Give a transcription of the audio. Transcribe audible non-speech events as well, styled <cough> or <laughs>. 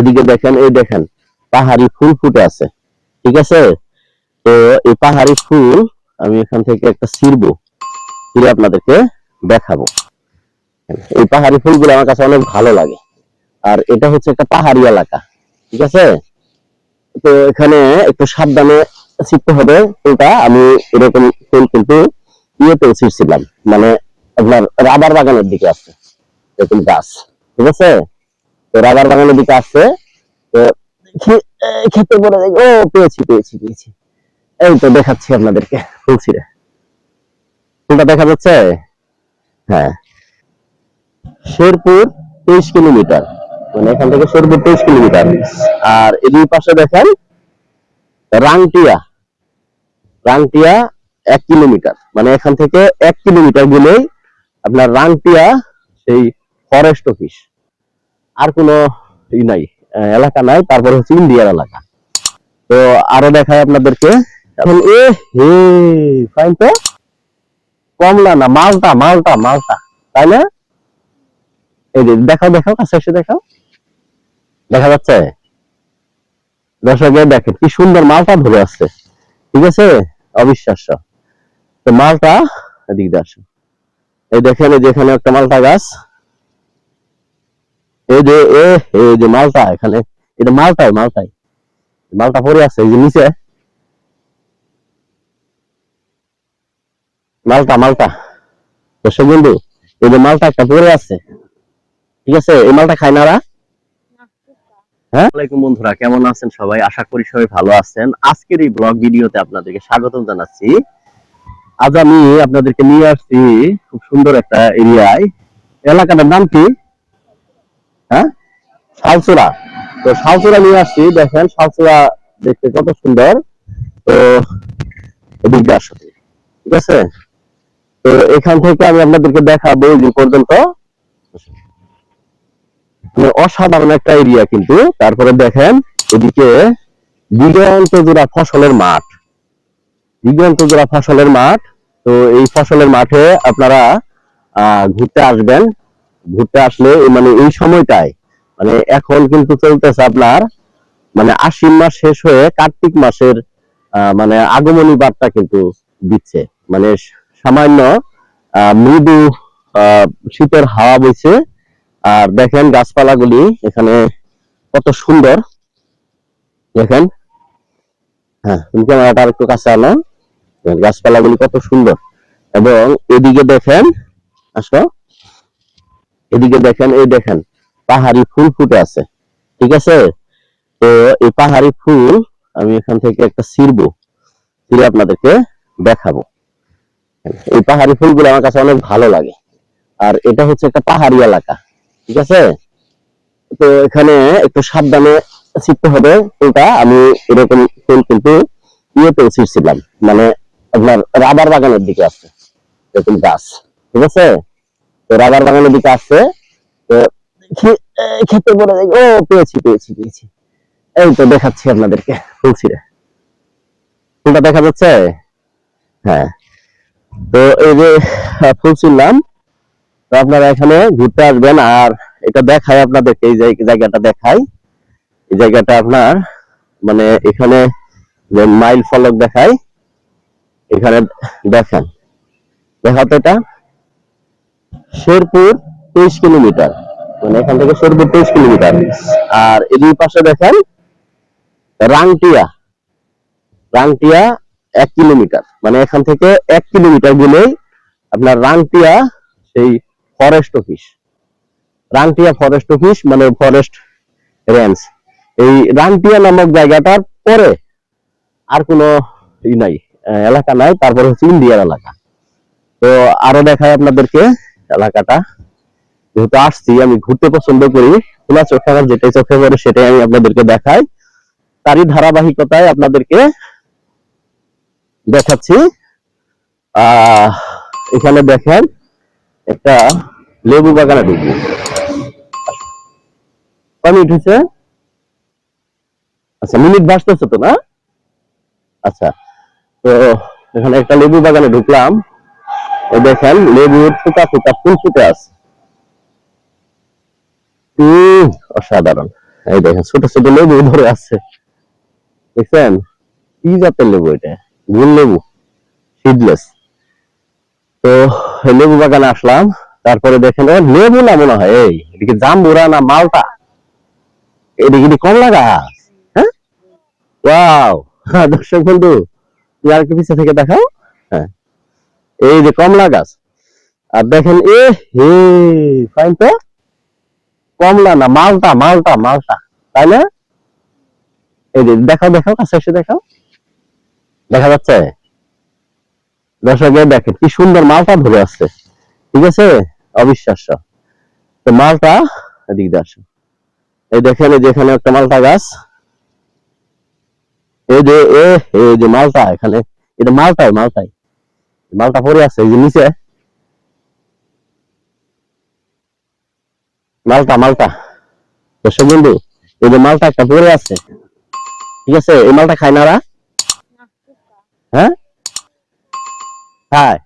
এদিকে দেখেন, এই দেখেন, পাহাড়ি ফুল ফুটে আছে। ঠিক আছে? তো এই পাহাড়ি ফুল আমি এখান থেকে একটা ছিড়বো, ছিঁড়ে আপনাদেরকে দেখাবো। এই পাহাড়ি ফুলগুলো আমার কাছে অনেক ভালো লাগে। আর এটা হচ্ছে একটা পাহাড়ি এলাকা। ঠিক আছে? তো এখানে একটু সাবধানে ছিটতে হবে ফুলটা। আমি এরকম ফুল কিন্তু ইয়েতেও ছিঁড়ছিলাম। মানে আপনার রাবার বাগানের দিকে আছে, এরকম গাছ। ঠিক আছে? তো রাবার বাগানের দিকে আসছে, তো খেতে দেখি, ও, পেয়েছি পেয়েছি পেয়েছি। এই তো দেখাচ্ছি আপনাদেরকে ফুল ছিঁড়ে ফুলটা দেখা যাচ্ছে? হ্যাঁ। শেরপুর তেইশ কিলোমিটার। মানে এখান থেকে শেরপুর তেইশ কিলোমিটার। আর এই দুই পাশে দেখেন, রাংটিয়া। রাংটিয়া এক কিলোমিটার। মানে এখান থেকে এক কিলোমিটার গেলেই আপনার রাংটিয়া, সেই ফরেস্ট অফিস আর কোনো ই নাই এলাকা নাই, তারপরে হচ্ছে ইন্ডিয়ার এলাকা। তো আরও দেখায় আপনাদেরকে। এখন এ, হে ফাইন তো? কমলা না, মালটা মালটা মালটা, তাই না? এই যে, দেখাও দেখাও, কাছে এসে দেখাও। দেখা যাচ্ছে? দর্শকের দেখেন, কি সুন্দর মালটা ধরে আসছে। ঠিক আছে? অবিশ্বাস্য। তো মালটা, এদিক দিয়ে আসো। এই দেখেন, এই যে এখানে একটা মালটা গাছ। এই যে, এ, এই যে মালটা এখানে। এটা মালটাই মালটাই। মালটা পড়ে আছে, এই যে নিচে। মালটা মালটা। দর্শক বন্ধু, এই যে মালটা একটা পড়ে আছে। ঠিক আছে, এই মালটা খায় না? হ্যাঁ? বন্ধুরা, কেমন আছেন সবাই? আশা করি সবাই ভালো আছেন। আজকের এই ব্লগ ভিডিওতে আপনাদেরকে স্বাগতম জানাচ্ছি। আজ আমি আপনাদেরকে নিয়ে আসছি খুব সুন্দর একটা এরিয়ায়। এলাকাটার নাম কি? হ্যাঁ? শালচুরা। তো শালচুরা নিয়ে আসছি, দেখেন, শালচুরা দেখতে কত সুন্দর। তো এদিক ঠিক আছে? তো এখান থেকে আমি আপনাদেরকে দেখাবো যে পর্যন্ত। মানে অসাধারণ একটা এরিয়া কিন্তু। তারপরে দেখেন, এদিকে দিগন্ত জোড়া ফসলের মাঠ। দিগন্ত জোড়া ফসলের মাঠ। তো এই ফসলের মাঠে আপনারা ঘুরতে আসবেন। ঘুরতে আসলে মানে এই সময়টায় মানে এখন কিন্তু চলতেছে আপনার মানে আশ্বিন মাস শেষ হয়ে কার্তিক মাসের মানে আগমনী বার্তা কিন্তু দিচ্ছে। মানে সামান্য মৃদু শীতের হাওয়া বইছে। আর দেখেন গাছপালাগুলি এখানে কত সুন্দর। দেখেন হ্যাঁ ক্যামেরাটা একটু কাছে দেখেন, গাছপালাগুলি কত সুন্দর। এবং এদিকে দেখেন, আসো। এদিকে দেখেন, এই দেখেন, পাহাড়ি ফুল ফুটে আছে, ঠিক আছে? তো এই পাহাড়ি ফুল আমি এখান থেকে একটা ছিড়বো, ছিঁড়ে আপনাদেরকে দেখাবো। এই পাহাড়ি ফুলগুলো আমার কাছে অনেক ভালো লাগে। আর এটা হচ্ছে একটা পাহাড়ি এলাকা, ঠিক আছে? তো এখানে একটু সাবধানে ছিটতে হবে ফুলটা আমি এরকম ফুল কিন্তু ইয়েতেও ছিটছিলাম মানে আপনার রাবার বাগানের দিকে আছে, এরকম গাছ, ঠিক আছে? তো রাবার বাগানের দিকে আসছে, তো খেতে পড়ে দেখি, ও, পেয়েছি পেয়েছি পেয়েছি। এই তো দেখাচ্ছি আপনাদেরকে ফুল ছিঁড়ে ফুলটা দেখা যাচ্ছে? হ্যাঁ। তো এই যে ফুল ছিঁড়লাম তো আপনারা এখানে ঘুরতে আসবেন, আর এটা দেখায় আপনাদেরকে, এই জায়গা- জায়গাটা দেখায় এই জায়গাটা আপনার মানে এখানে যে মাইল ফলক দেখায় এখানে দেখেন। দেখা তো এটা? শেরপুর তেইশ কিলোমিটার। মানে এখান থেকে শেরপুর তেইশ কিলোমিটার। আর এই পাশে দেখেন, রাংটিয়া। রাংটিয়া এক কিলোমিটার। মানে এখান থেকে এক কিলোমিটার গেলেই আপনার রাংটিয়া সেই forest office Rangtia forest office মানে ফরেস্ট রেঞ্জ এই রাংটিয়া নামক জায়গাটার পরে আর কোনো ই নাই এলাকা নাই, তারপরে হচ্ছে ইন্ডিয়ার এলাকা। তো আরও দেখায় আপনাদেরকে। এলাকাটা। যেহেতু আসছি, আমি ঘুরতে পছন্দ করি। খোলা চোখে আমার যেটাই চোখে পড়ে, সেটাই আমি আপনাদেরকে দেখাই। তারই ধারাবাহিকতায় আপনাদেরকে দেখাচ্ছি। আহ, এখানে দেখেন একটা লেবু বাগানে ঢুকবো কয় হয়েছে আচ্ছা মিনিট বাঁচতেছে তো না? আচ্ছা তো এখানে একটা লেবু বাগানে ঢুকলাম। দেখেন, লেবুর ফুটা ফুটা ফুল ফুটে আছে। অসাধারণ। এই দেখেন, ছোট ছোট লেবু ধরে আছে। দেখছেন? কি জাতের লেবু এটা? গুল লেবু সিডলেস তো লেবু বাগানে আসলাম। তারপরে দেখেন লেবু না মনে হয়, এই এদিকে জাম্বুরা না মালটা? এদিকে কি কমলা গাছ? হ্যাঁ? <laughs> দর্শক বন্ধু আর কি পিছিয়ে থেকে দেখাও। এই যে কমলা গাছ। আর দেখেন, এ হে ফাইন তো? কমলা না, মালটা মালটা মালটা, তাই না? এই যে দেখাও দেখাও, কাছে এসে দেখাও। দেখা যাচ্ছে? দর্শকের দেখেন, কি সুন্দর মালটা ধরে আসছে। ঠিক আছে? অবিশ্বাস্য। তো মালটা, এদিক দিয়ে এই দেখেন, এই যে এখানে একটা মালটা গাছ। এই যে, এ এই যে মালটা এখানে। এটা মালটাই মালটাই। মালটা পরে আছে এই যে নিচে। মালটা মালটা। দর্শক বন্ধু এই যে মালটা একটা পরে আছে। ঠিক আছে এই মালটা খায় না হ্যাঁ? খায়।